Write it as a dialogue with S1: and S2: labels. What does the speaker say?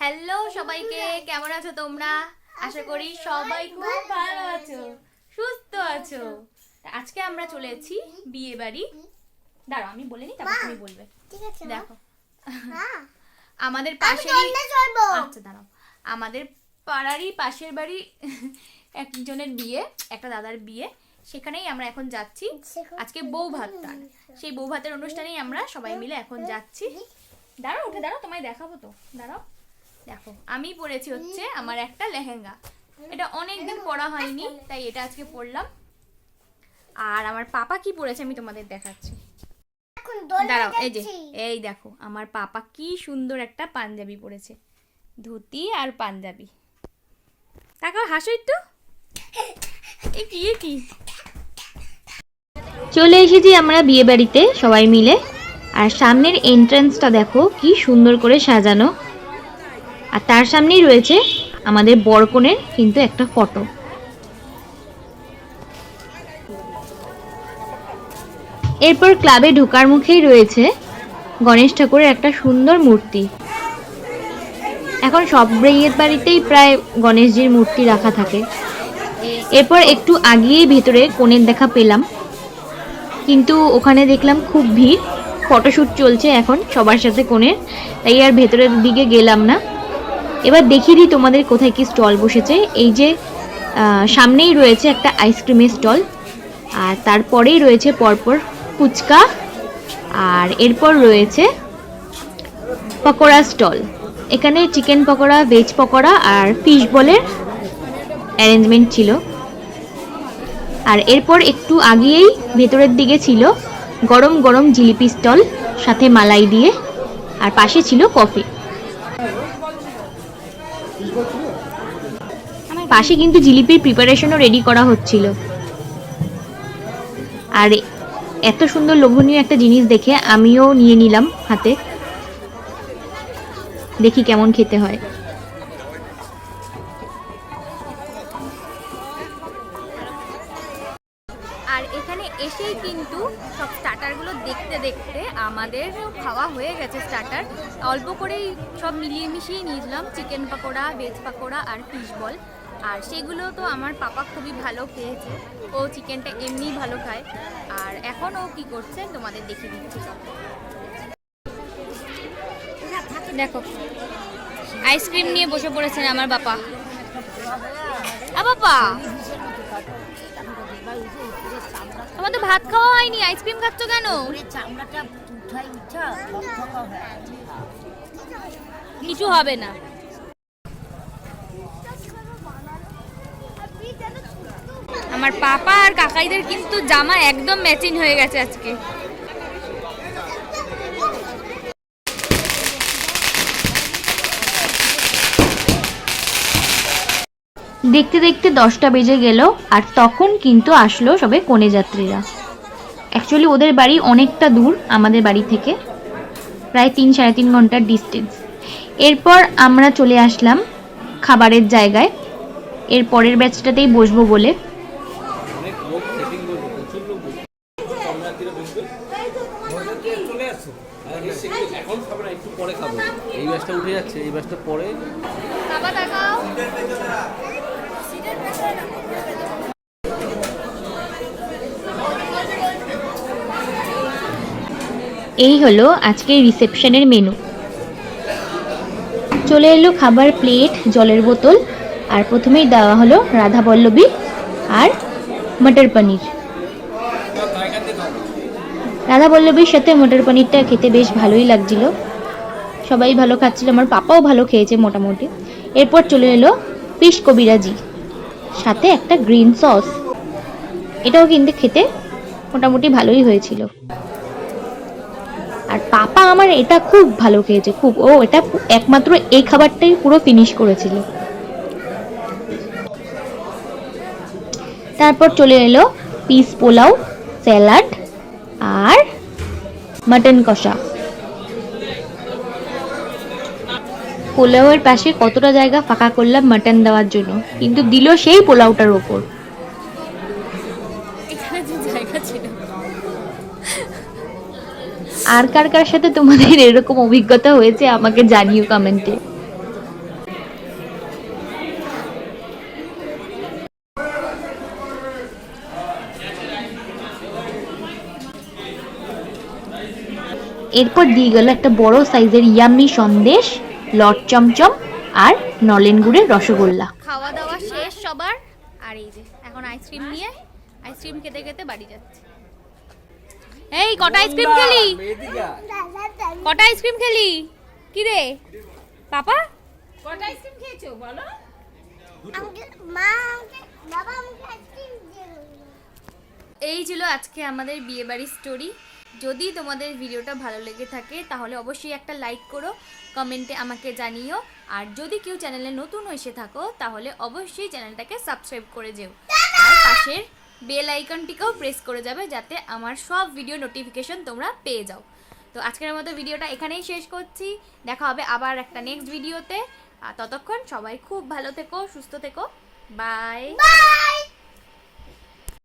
S1: Hello সবাইকে। কেমন আছো তোমরা? আশা করি সবাই খুব ভালো আছো সুস্থ আছো। আজকে আমরা চলে এসেছি বিয়ে বাড়ি। দাঁড়াও আমি বলে নি তারপর তুমি বলবে।
S2: ঠিক আছে
S1: দেখো। আমাদের
S2: আমি
S1: পাশেরই আচ্ছা দাঁড়াও। আমাদের পাড়ারই পাশের বাড়ি একজনের বিয়ে একটা দাদার বিয়ে। সেখানেই আমরা এখন যাচ্ছি। আজকে বউ ভাত সেই বউ ভাতের অনুষ্ঠানেই আমরা সবাই মিলে এখন যাচ্ছি। দাঁড়াও উঠে দাঁড়াও তোমায় দেখাবো তো। দাঁড়াও। দেখো আমি পরেছি হচ্ছে আমার একটা লেহেঙ্গা। এটা অনেক দিন পরা হয়নি তাই এটা আজকে পরলাম। আর আমার পাপা কি পরেছে আমি তোমাদের দেখাচ্ছি। দাঁড়াও এই যে এই দেখো আমার পাপা কি সুন্দর একটা পাঞ্জাবি পরেছে। ধুতি আর পাঞ্জাবি। তাকাও হাসো একটু। এ কি এ কি?
S3: চলে এসেছি আমরা বিয়ে বাড়িতে সবাই মিলে। আর সামনের এন্ট্রান্সটা দেখো, কি সুন্দর করে সাজানো। আর তার সামনেই রয়েছে আমাদের বরকনের কিন্তু একটা ফটো এরপর ক্লাবে ঢোকার মুখেই রয়েছে গণেশ ঠাকুরের একটা সুন্দর মূর্তি। এখন সব বিয়ের বাড়িতেই প্রায় গণেশজির মূর্তি রাখা থাকে। এরপর একটু আগিয়েই ভেতরে কোণের দেখা পেলাম। কিন্তু ওখানে দেখলাম খুব ভিড়। ফটোশ্যুট চলছে এখন সবার সাথে কোণের তাই আর ভেতরের দিকে গেলাম না। এবার দেখিয়ে দিই তোমাদের কোথায় কি স্টল বসেছে। এই যে সামনেই রয়েছে একটা আইসক্রিমের স্টল। আর তারপরেই রয়েছে পরপর ফুচকা। আর এরপর রয়েছে পকোড়া স্টল। এখানে চিকেন পকোড়া, ভেজ পকোড়া আর ফিশ বলের অ্যারেঞ্জমেন্ট ছিল। আর এরপর একটু আগিয়েই ভেতরের দিকে ছিল গরম গরম জিলিপি স্টল, সাথে মালাই দিয়ে, আর পাশে ছিল কফি। পাশে কিন্তু জিলিপির প্রিপারেশনও রেডি করা হচ্ছিল। আর এত সুন্দর লোভনীয় একটা জিনিস দেখে আমিও নিয়ে নিলাম হাতে। দেখি কেমন খেতে হয়।
S1: আর এখানে এসেই কিন্তু সব স্টার্টারগুলো দেখতে দেখতে আমাদের খাওয়া হয়ে গেছে স্টার্টার। অল্প করেই সব মিলিয়ে মিশিয়ে নিয়েছিলাম, চিকেন পাকোড়া, ভেজ পাকোড়া আর ফিশ বল। আর সেগুলো তো আমার পাপা খুবই ভালো খেয়েছে। ও চিকেনটা এমনিই ভালো খায়। আর এখন ও কি করছে তোমাদের দেখিয়ে দিচ্ছি। দেখো আইসক্রিম নিয়ে বসে পড়েছেন আমার বাপা। আ বাবা তোমার তো ভাত খাওয়া হয়নি? আইসক্রিম খাচ্ছ কেন?
S4: চামড়াটা উঠাই উঠা ফকফকা আছে।
S1: কিছু হবে না। আমার পাপা আর কাকাইদের কিন্তু জামা একদম ম্যাচিং হয়ে গেছে আজকে।
S3: দেখতে দেখতে দশটা বেজে গেল আর তখন কিন্তু আসলো সবে কনে যাত্রীরা। অ্যাকচুয়ালি ওদের বাড়ি অনেকটা দূর আমাদের বাড়ি থেকে প্রায় তিন সাড়ে তিন ঘণ্টার ডিস্টেন্স এরপর আমরা চলে আসলাম খাবারের জায়গায়। এর পরের ব্যাচটাতেই বসবো বলে।
S5: এখন খাব না একটু পরে খাব এই ব্যাসটা উঠে যাচ্ছে এই ব্যাসটা পরে
S3: এই হলো আজকের রিসেপশনের মেনু চলে এলো খাবার প্লেট জলের বোতল, আর প্রথমেই দেওয়া হলো রাধা পল্লবী আর মটর পনির। রাধা পল্লবীর সাথে মটর পনিরটা খেতে বেশ ভালোই লাগছিল। সবাই ভালো খাচ্ছিল, আমার পাপাও ভালো খেয়েছে মোটামুটি। এরপর চলে এলো ফিশ কবিরাজি, সাথে একটা গ্রিন সস এটাও কিন্তু খেতে মোটামুটি ভালোই হয়েছিল। আর পাপা আমার এটা খুব ভালো খেয়েছে, খুব। ও এটা একমাত্র এই খাবারটাই পুরো ফিনিশ করেছিল। তারপর চলে এলো পিস পোলাও স্যালাড আর মাটন কষা। পোলাওয়ের পাশে কতটা জায়গা ফাঁকা করলাম মাটন দেওয়ার জন্য, কিন্তু দিল সেই পোলাওটার ওপর
S1: এখানে যে জায়গা ছিল
S3: আর কার কার সাথে তোমাদের এরকম অভিজ্ঞতা হয়েছে, আমাকে জানিও কমেন্টে। এরপর দিয়ে গেল একটা বড় সাইজের ইয়াম্মি সন্দেশ, লট চমচম আর নলেন গুড়ের রসগোল্লা।
S1: খাওয়া দাওয়া শেষ সবার। আর এই যে, এখন আইসক্রিম নিয়ে আইসক্রিম খেতে খেতে বাড়ি যাচ্ছে। এই কটা আইসক্রিম খেলি? কটা আইসক্রিম খেলি? কি রে পাপা
S2: মা বাবা আইসক্রিম দিয়ে দিল।
S1: এই ছিল আজকে আমাদের বিয়ে বাড়ির স্টোরি যদি তোমাদের ভিডিওটা ভালো লেগে থাকে তাহলে অবশ্যই একটা লাইক করো কমেন্টে আমাকে জানিও। আর যদি কেউ চ্যানেলে নতুন এসে থাকো তাহলে অবশ্যই চ্যানেলটাকে সাবস্ক্রাইব করে যেও। আর পাশের বেল আইকনটিকেও প্রেস করে যাবে যাতে আমার সব ভিডিও নোটিফিকেশন তোমরা পেয়ে যাও। তো আজকের মতো ভিডিওটা এখানেই শেষ করছি। দেখা হবে আবার একটা নেক্সট ভিডিওতে আর ততক্ষণ সবাই খুব ভালো থেকো, সুস্থ থেকো। Bye
S2: bye